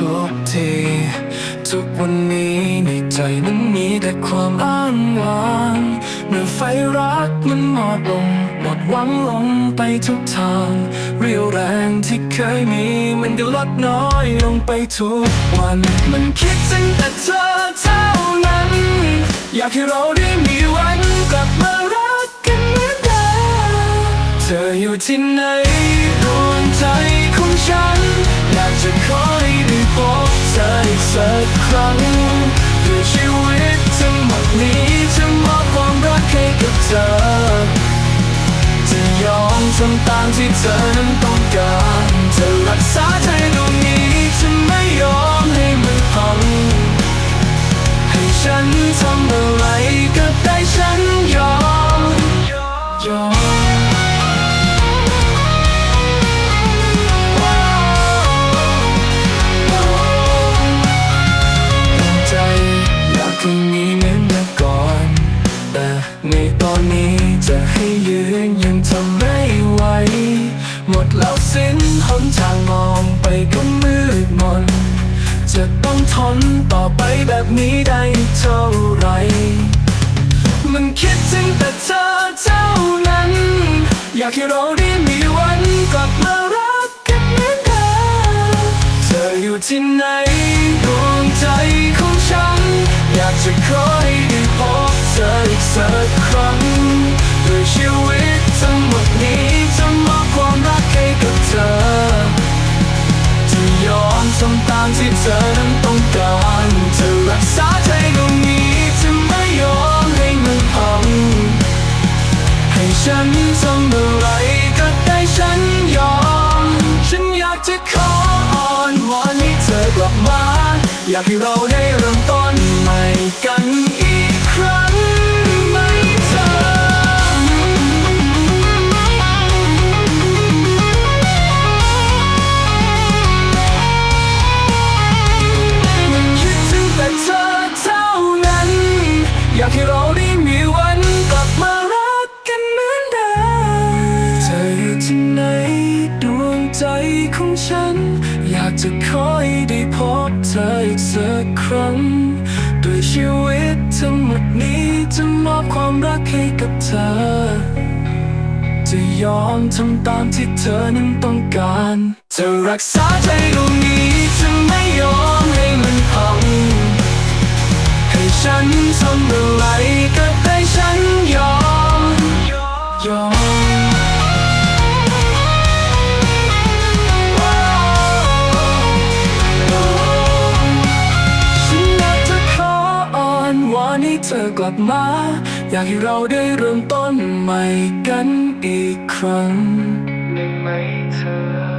ทุกที ทุกวันนี้ในใจนั้นมีแต่ความอ้างว้างเมื่อไฟรักมันหมดลง หมดหวังลงไปทุกทาง เรียวแรงที่เคยมี มันก็ลดน้อยลงไปทุกวัน มันคิดถึงแต่เธอเท่านั้น อยากให้เราได้มีวันกลับมารักกันเหมือนเดิมเธออยู่ที่ไหนดวงใจ อมทำตามที่เธอนั้น จะต้องทนต่อไปแบบนี้ได้เท่าไร มันคิดถึงแต่เธอเท่านั้น อยากให้เราได้มีวันกลับมารักกันเหมือนเดิมเธออยู่ที่ไหนดวงใจของฉัน อยากจะขอให้ได้พบเธออีกสักครั้งด้วยชีวิตทั้งหมดนี้ อยากให้เราได้เริ่มต้นใหม่กันอีกครั้งไหมเธอมันคิดถึงแต่เธอเท่านั้น อยากให้เราได้มีวันกลับมารักกันเหมือนเดิมเธออยู่ที่ไหนดวงใจของฉัน อยากจะขอ เธออีกสักครั้งด้วยชีวิตทั้งหมดนี้จะมอบความรักให้กับเธอ จะยอมทำตามที่เธอนั้นต้องการ จะรักษาใจดวงนี้ อกลับมา อยากให้เราได้เริ่มต้นใหม่กันอีกครั้งได้ไหมเธอ